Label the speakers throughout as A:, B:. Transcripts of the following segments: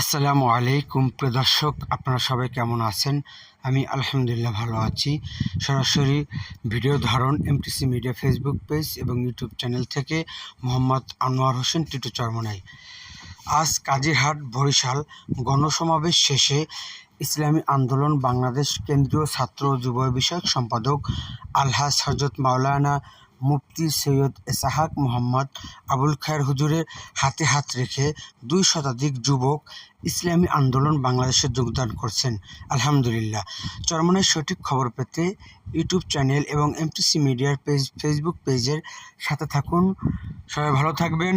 A: আসসালামু আলাইকুম, প্রিয় দর্শক, আপনারা সবাই কেমন আছেন? আমি আলহামদুলিল্লাহ ভালো আছি। সরাসরি ভিডিও ধারণ এমটিসি মিডিয়া ফেসবুক পেজ এবং ইউটিউব চ্যানেল থেকে মোহাম্মদ আনোয়ার হোসেন, টিটু চরমনাই। আজ কাজিরহাট বরিশাল গণসমাবেশ শেষে ইসলামী আন্দোলন বাংলাদেশ কেন্দ্রীয় ছাত্র যুব বিষয়ক সম্পাদক আলহাজ হজরত মাওলানা মুফতি সৈয়দ এসাহাক মোহাম্মদ আবুল খায়ের হুজুরের হাতে হাত রেখে দুই শতাধিক যুবক ইসলামী আন্দোলন বাংলাদেশে যোগদান করছেন। আলহামদুলিল্লাহ। চরমনের সঠিক খবর পেতে ইউটিউব চ্যানেল এবং এমটিসি মিডিয়ার পেজ ফেসবুক পেজের সাথে থাকুন। সবাই ভালো থাকবেন,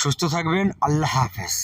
A: সুস্থ থাকবেন। আল্লাহ হাফেজ।